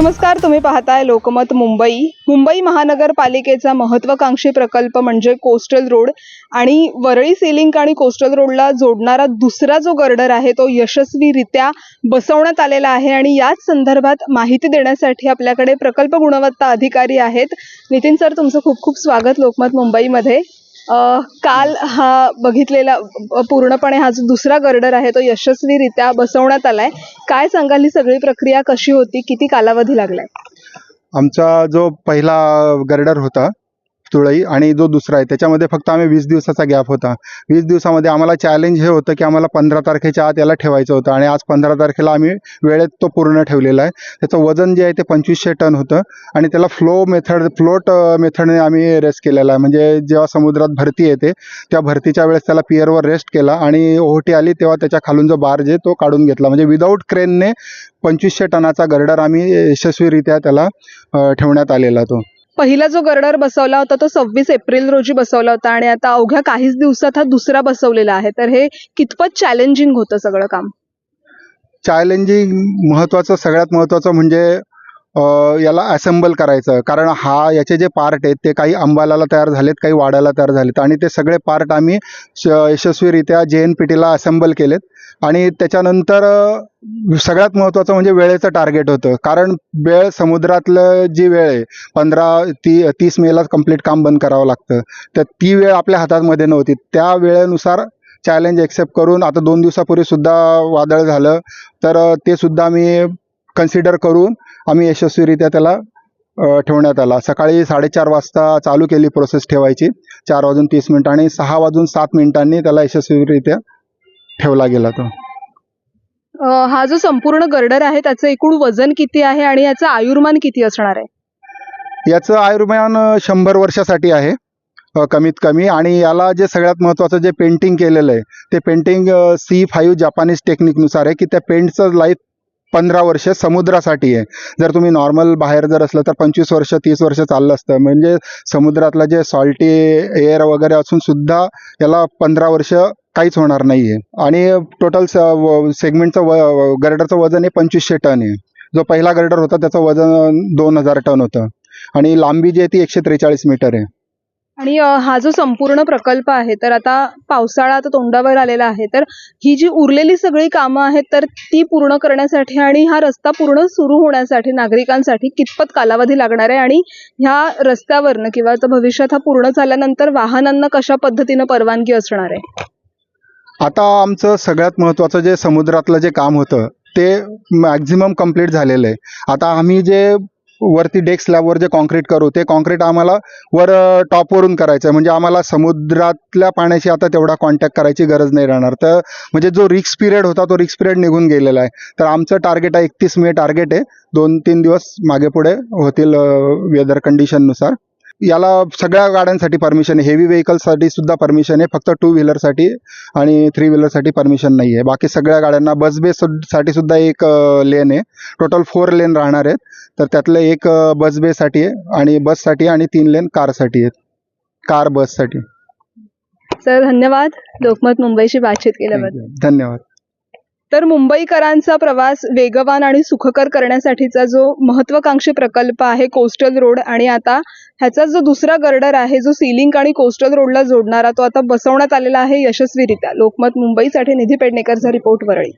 नमस्कार तुम्ही पाहताय लोकमत मुंबई. मुंबई महानगरपालिकेचा महत्वाकांक्षी प्रकल्प म्हणजे कोस्टल रोड आणि वरळी सिलिंक आणि कोस्टल रोडला जोडणारा दुसरा जो गर्डर आहे तो यशस्वीरित्या बसवण्यात आलेला आहे आणि याच संदर्भात माहिती देण्यासाठी आपल्याकडे प्रकल्प गुणवत्ता अधिकारी आहेत. नितीन सर तुमचं खूप खूप स्वागत लोकमत मुंबईमध्ये. काल हा बघितलेला पूर्णपणे हा जो दुसरा गर्डर आहे तो यशस्वीरित्या बसवण्यात आलाय. काय सांगाल ही सगळी प्रक्रिया कशी होती? किती कालावधी लागलाय? आमचा जो पहिला गर्डर होता तुळई आणि जो दुसरा आहे त्याच्यामध्ये फक्त आम्ही वीस दिवसाचा गॅप होता. वीस दिवसामध्ये आम्हाला चॅलेंज हे होतं की आम्हाला पंधरा तारखेच्या आत याला ठेवायचं होतं आणि आज पंधरा तारखेला आम्ही वेळेत तो पूर्ण ठेवलेला आहे. त्याचं वजन जे आहे ते पंचवीसशे टन होतं आणि त्याला फ्लो मेथड फ्लोट मेथडने आम्ही रेस्ट केलेला आहे. म्हणजे जेव्हा समुद्रात भरती येते त्या भरतीच्या वेळेस त्याला पियरवर रेस्ट केला आणि ओहोटी आली तेव्हा त्याच्या खालून जो बार जे तो काढून घेतला. म्हणजे विदाऊट क्रेनने पंचवीसशे टनाचा गर्डर आम्ही यशस्वीरित्या त्याला ठेवण्यात आलेला तो. पहिला जो गर्डर बसवला होता तो सव्वीस एप्रिल रोजी बसवला होता आणि आता अवघ्या काहीच दिवसात हा दुसरा बसवलेला आहे. तर हे कितपत चॅलेंजिंग होतं सगळं काम? चॅलेंजिंग महत्त्वाचं सगळ्यात महत्त्वाचं म्हणजे याला असेंबल करायचं. कारण हा याचे जे पार्ट आहेत ते काही अंबालाला तयार झालेत काही वाढायला तयार झालेत. आणि ते सगळे पार्ट आम्ही श- यशस्वीरित्या जे एन पी टीला असेंबल केलेत. आणि त्याच्यानंतर सगळ्यात महत्त्वाचं म्हणजे वेळेचं टार्गेट होतं. कारण वेळ समुद्रातलं जी वेळ आहे पंधरा ती तीस मेला कंप्लीट काम बंद करावं लागतं. तर ती वेळ आपल्या हातामध्ये नव्हती. त्या वेळेनुसार चॅलेंज एक्सेप्ट करून आता दोन दिवसापूर्वी सुद्धा वादळ झालं. तर ते सुद्धा मी कन्सिडर करून आम्ही यशस्वीरित्या त्याला ठेवण्यात आला. सकाळी साडेचार वाजता चालू केली प्रोसेस ठेवायची. चार वाजून तीस मिनिटं आणि सहा वाजून सात मिनिटांनी त्याला यशस्वीरित्या ठेवला गेला तो. हा जो संपूर्ण गर्डर आहे त्याचं एकूण वजन किती आहे आणि याचं आयुर्मान किती असणार आहे? याचं आयुर्मान शंभर वर्षासाठी आहे कमीत कमी. आणि याला जे सगळ्यात महत्त्वाचं जे पेंटिंग केलेलं आहे ते पेंटिंग सी फाईव्ह जापानीज टेक्निकनुसार आहे की त्या पेंटचं लाईफ पंधरा वर्ष समुद्रासाठी आहे. जर तुम्ही नॉर्मल बाहेर जर असलं तर पंचवीस वर्ष तीस वर्ष चाललं असतं. म्हणजे समुद्रातलं जे सॉल्टी एअर वगैरे असून सुद्धा याला पंधरा वर्ष काहीच होणार नाही आहे आणि टोटल स सेगमेंटचं व गर्डरचं वजन हे पंचवीसशे टन आहे. जो पहिला गर्डर होता त्याचं वजन दोन हजार टन होतं. आणि लांबी जी आहे ती एकशे त्रेचाळीस मीटर आहे. आणि हा जो संपूर्ण प्रकल्प आहे तर आता पावसाळा आता तोंडावर आलेला आहे तर ही जी उरलेली सगळी कामं आहेत तर ती पूर्ण करण्यासाठी आणि हा रस्ता पूर्ण सुरू होण्यासाठी नागरिकांसाठी कितपत कालावधी लागणार आहे? आणि ह्या रस्त्यावरनं किंवा आता भविष्यात हा पूर्ण झाल्यानंतर वाहनांना कशा पद्धतीनं परवानगी असणार आहे? आता आमचं सगळ्यात महत्त्वाचं जे समुद्रातलं जे काम होतं ते मॅक्झिमम कंप्लीट झालेलं आहे. आता आम्ही जे वरती डेस्क स्लॅबवर जे कॉन्क्रीट करू ते कॉन्क्रीट आम्हाला वर टॉपवरून करायचं आहे म्हणजे आम्हाला समुद्रातल्या पाण्याशी आता तेवढा कॉन्टॅक्ट करायची गरज नाही राहणार. तर म्हणजे जो रिक्स पिरियड होता तो रिक्स पिरियड निघून गेलेला आहे. तर आमचं टार्गेट आहे एकतीस मे टार्गेट आहे. दोन तीन दिवस मागे पुढे होतील वेदर कंडिशननुसार याला सगळ्या गाड्यांसाठी परमिशन आहे. हेवी व्हेकल्ससाठी सुद्धा परमिशन आहे. फक्त टू व्हीलरसाठी आणि थ्री व्हीलरसाठी परमिशन नाही आहे. बाकी सगळ्या गाड्यांना बस बेस साठी सुद्धा एक लेन आहे. टोटल फोर लेन राहणार आहेत. तर त्यातलं एक बस बेसाठी आहे आणि बससाठी आणि तीन लेन कारसाठी आहेत. कार बससाठी सर धन्यवाद. लोकमत मुंबईशी बातचीत केल्याबद्दल. धन्यवाद. तर मुंबईकरांचा प्रवास वेगवान आणि सुखकर करण्यासाठीचा जो महत्वाकांक्षी प्रकल्प आहे कोस्टल रोड आणि आता ह्याचा जो दुसरा गर्डर आहे जो सिलिंक आणि कोस्टल रोडला जोडणारा तो आता बसवण्यात आलेला आहे यशस्वीरित्या. लोकमत मुंबईसाठी निधी पेडणेकरचा रिपोर्ट वरळी.